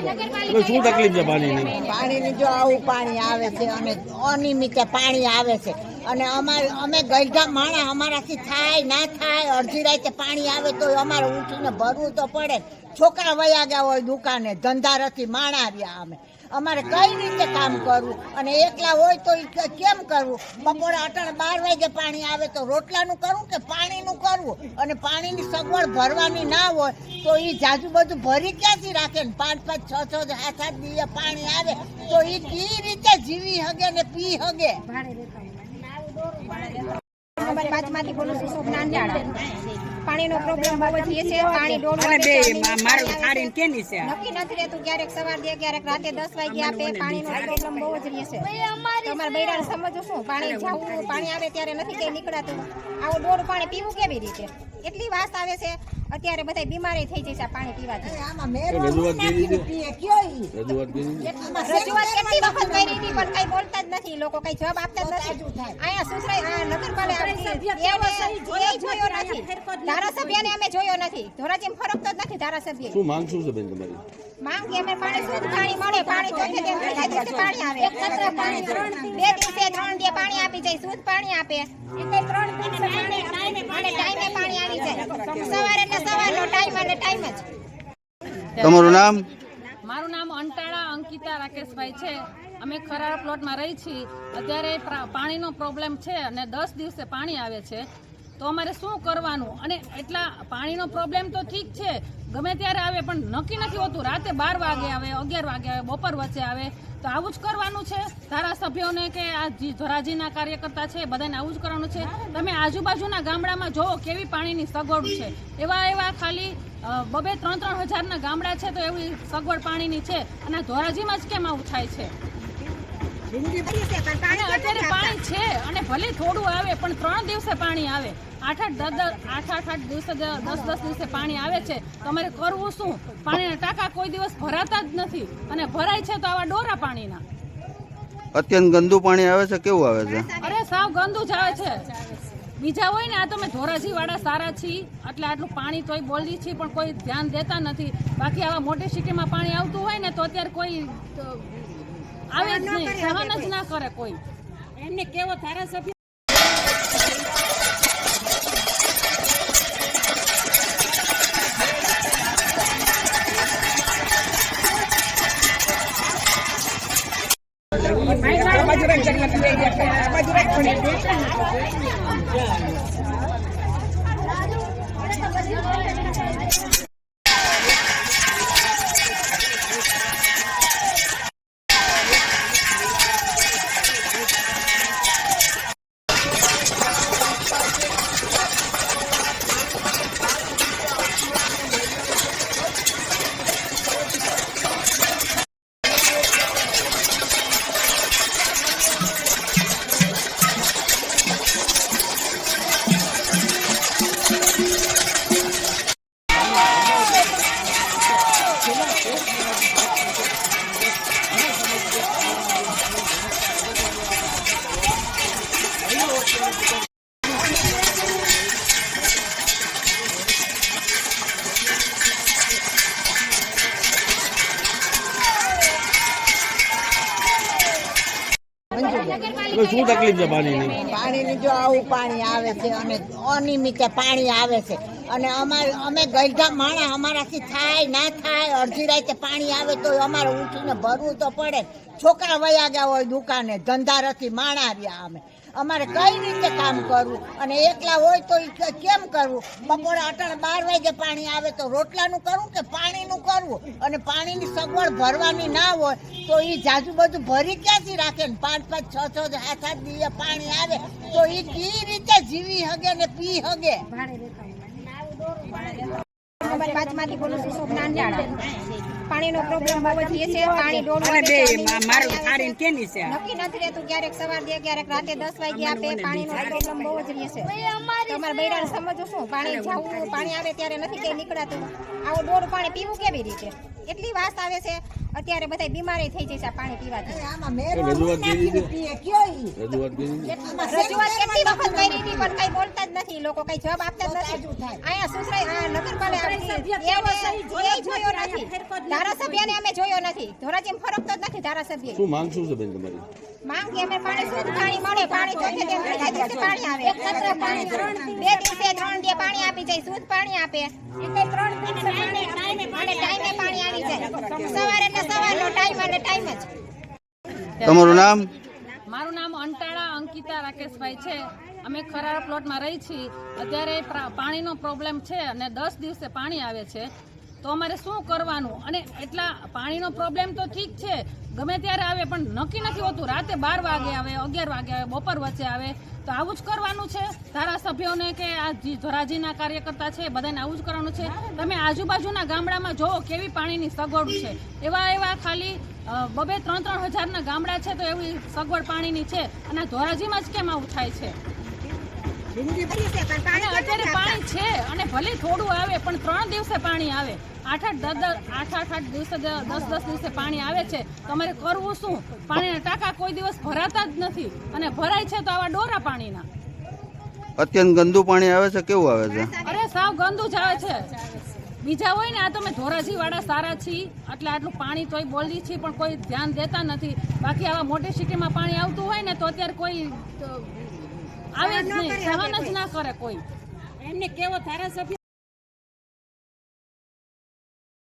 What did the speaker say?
હવે શું તકલીફ છે પાણીની? પાણીની જો આવું પાણી આવે છે અને અનિયમિત પાણી આવે છે. અને અમારે અમે ગઈઢા માણા અમારાથી થાય, ના થાય, અડધી રાતે પાણી આવે તો અમારે ઉઠીને ભરવું તો પડે. છોકરા વયા ગયા હોય દુકાને ધંધારથી માણા રહ્યા અમે. અમારે કઈ રીતે કામ કરવું? અને એકલા હોય તો કેમ કરવું? બપોરે અટાણે બાર વાગે પાણી આવે તો રોટલાનું કરવું કે પાણીનું કરવું? અને પાણીની સગવડ ભરવાની ના હોય તો એ જાજુ બધું ભરી ક્યાંથી રાખે? ને પાંચ પાંચ, છ છ, સાત સાત દિવસે પાણી આવે તો એ કઈ રીતે જીવી હગે ને પી હગે? અમારી બાજુમાંથી બોલું છું પાણીનો પ્રોબ્લેમ બહુ જ છે પાણી દોઢ વાગે નક્કી નથી રહેતું ક્યારેક સવાર દે ક્યારેક રાતે દસ વાગે આપે પાણીનો પ્રોબ્લેમ બહુ જ રહે છે. તમારે બૈરાને સમજવું શું? પાણી જાવું પાણી આવે ત્યારે નથી કે નીકળાતું. આવું દોઢ પાણી પીવું કેવી રીતે? એટલી વાસ આવે છે. અત્યારે બધા બીમારી થઈ જશે પાણી પીવાથી. રજૂઆત કરી નાખીને દીધી? પીએ કયો ઈ? રજૂઆત કરી આમાં રજૂઆત કેટલી વખત કરી હતી પણ કઈ બોલતા જ નથી. લોકો કઈ જવાબ આપતા જ નથી. અહીંયા સુસરાઈ નગરપાલિકા એ જોયો નથી ધારાસભ્યને અમે જોયો નથી. ધોરાજીમાં ફરકતો જ નથી ધારાસભ્ય શું માંગ શું છે બેન તમારી? માંગ અમે પાણી શુદ્ધ પાણી મળે પાણી જોઈશે દિવસે પાણી આવે. એક સત્ર પાણી બે દિવસે ત્રણ દિવસે પાણી આપી જાય શુદ્ધ પાણી આપે. એટલે ત્રણ દિવસે પાણી અને ટાઈમે પાણી આવી જાય સવારે એટલે સવારનો ટાઈમ એટલે ટાઈમ જ તમારું નામ? મારું નામ અંટાળા અંકિતા રાકેશભાઈ છે. અમે ખરાળ પ્લોટમાં રહી છીએ. અત્યારે પાણીનો પ્રોબ્લેમ છે અને દસ દિવસે પાણી આવે છે. તો અમારે શું કરવાનું? અને એટલા પાણીનો પ્રોબ્લેમ તો ઠીક છે. ગમે ત્યારે આવે પણ નક્કી નથી હોતું. રાતે બાર વાગે આવે અગિયાર વાગે આવે બપોર વચ્ચે આવે. તો આવું જ કરવાનું છે. ધારાસભ્યોને કે આ ધોરાજીના કાર્યકર્તા છે બધાને આવું જ કરવાનું છે. તમે આજુબાજુના ગામડામાં જોવો કેવી પાણીની સગવડ છે. એવા એવા ખાલી બબે ત્રણ ત્રણ હજારના ગામડા છે તો એવી સગવડ પાણીની છે. અને ધોરાજીમાં જ કેમ આવું થાય છે? અત્યારે પાણી છે અને ભલે થોડું આવે પણ ત્રણ દિવસે પાણી આવે. આઠ આઠ દસ દસ આઠ આઠ આઠ દિવસે દસ દસ દિવસે પાણી આવે છે. તો અમારે કરવું શું? પાણીના ટાંકા કોઈ દિવસ ભરાતા જ નથી. અને ભરાય છે તો આવા ડોરા પાણીના. અત્યંત ગંદુ પાણી આવે છે કેવું આવે છે? અરે સાવ ગંદુ જ આવે છે. બીજા હોય ને આ તમે ધોરાજી વાળા સારા છીએ. એટલે આટલું પાણી તોય બોલી છીએ પણ કોઈ ધ્યાન દેતા નથી. બાકી આવા મોટી સિટીમાં પાણી આવતું હોય ને તો અત્યારે કોઈ આવે જ નહીં. સહન જ ના કરે કોઈ. એમને કેવો ધારાસભ્ય હવે શું તકલીફ છે પાણીની? પાણીની જો આવું પાણી આવે છે અને અનિયમિત પાણી આવે છે અને અમારે અમે ગઈઢા માણા અમારાથી થાય, ના થાય, અડધી રાતે પાણી આવે તો અમારે ઉઠીને ભરવું તો પડે. છોકરા વયા ગયા હોય દુકાને, ધંધારથી માણા રહ્યા અમે. અમારે કઈ રીતે કામ કરવું? અને એકલા હોય તો કેમ કરવું? બપોરે અટણ બાર વાગે પાણી આવે તો રોટલાનું કરવું કે પાણીનું કરવું અને પાણીની સગવડ ભરવાની ના હોય તો એ જાજુ બધું ભરી ક્યાંથી રાખે? ને પાંચ પાંચ, છ છ સાત સાત દિવસ પાણી આવે તો એ કઈ રીતે જીવી હગે ને પી હગે. પાંચમાંથી બોલું છું પાણીનો પ્રોબ્લેમ બહુ જ છે. પાણી દોડવા અને બે મારું થાળીને કેની છે? નક્કી નથી રહેતું ક્યારેક સવાર દે ક્યારેક રાતે દસ વાગે આપે. પાણીનો પ્રોબ્લેમ બહુ જ રહે છે. તમારે બૈરાને સમજો શું? પાણી જાવું પાણી આવે ત્યારે નથી કે નીકળાતું. આવું દોઢ પાણી પીવું કેવી રીતે? એટલી વાસ આવે છે. અત્યારે બધા બીમારી થઈ જશે પાણી પીવાથી. આમાં રજૂઆત કરી દીધી? પીએ કયો ઈ? રજૂઆત કરી રજૂઆત કેટલી વખત કરી હતી પણ કઈ બોલતા જ નથી. લોકો કઈ જવાબ આપતા જ નથી. અહીંયા સુસરાઈ આ નગરપાલિકા જોયો નથી ધારાસભ્યને અમે જોયો નથી. ધોરાજી ફરકતો જ નથી ધારાસભ્ય શું માંગ શું છે બેન તમારી? માંગ અમે પાણી શુદ્ધ પાણી મળે? પાણી જોઈએ તેમ ત્રીજા દિવસે પાણી આવે. એકત્ર પાણી બે દિવસે ત્રણ દિવસે પાણી આપી જાય શુદ્ધ પાણી આપે? ત્રણ દિવસે પાણી અને ટાઈમે પાણી આવી જાય. સવારે ને સવારનો ટાઈમ અને ટાઈમ જ. તમારું નામ? મારું નામ અંટાળા અંકિતા રાકેશભાઈ છે. અમે ખરારા પ્લોટમાં રહી છીએ. અત્યારે પાણીનો પ્રોબ્લેમ છે અને દસ દિવસે પાણી આવે છે. તો અમારે શું કરવાનું? અને એટલા પાણીનો પ્રોબ્લેમ તો ઠીક છે. ગમે ત્યારે આવે, પણ નક્કી નથી હોતું. રાતે બાર વાગે આવે, અગિયાર વાગે આવે, બપોર વચ્ચે આવે. તો આવું જ કરવાનું છે. ધારાસભ્યોને કે આ ધોરાજીના કાર્યકર્તા છે બધાને આવું જ કરવાનું છે. તમે આજુબાજુના ગામડામાં જોવો કેવી પાણીની સગવડ છે. એવા એવા ખાલી બબે ત્રણ ત્રણ હજારના ગામડા છે, તો એવી સગવડ પાણીની છે. અને ધોરાજીમાં જ કેમ આવું થાય છે? અત્યારે પાણી છે અને ભલે થોડું આવે પણ ત્રણ દિવસે પાણી આવે. આઠ આઠ દસ દસ આઠ આઠ આઠ દિવસે દસ દસ દિવસે પાણી આવે છે. તમારે કરવું શું? પાણીના ટાંકા કોઈ દિવસ ભરાતા જ નથી. અને ભરાય છે તો આવા ડોરા પાણીના. અત્યંત ગંદુ પાણી આવે છે કેવું આવે છે? અરે સાવ ગંદુ જ આવે છે. બીજા હોય ને આ તમે ધોરાજી વાળા સારા છીએ એટલે આટલું પાણી તોય બોલી છીએ પણ કોઈ ધ્યાન દેતા નથી. બાકી આવા મોટી સિટીમાં પાણી આવતું હોય ને તો અત્યારે કોઈ આવે જ નહીં સહન જ ના કરે કોઈ એમને કેવો ધારાસભ્ય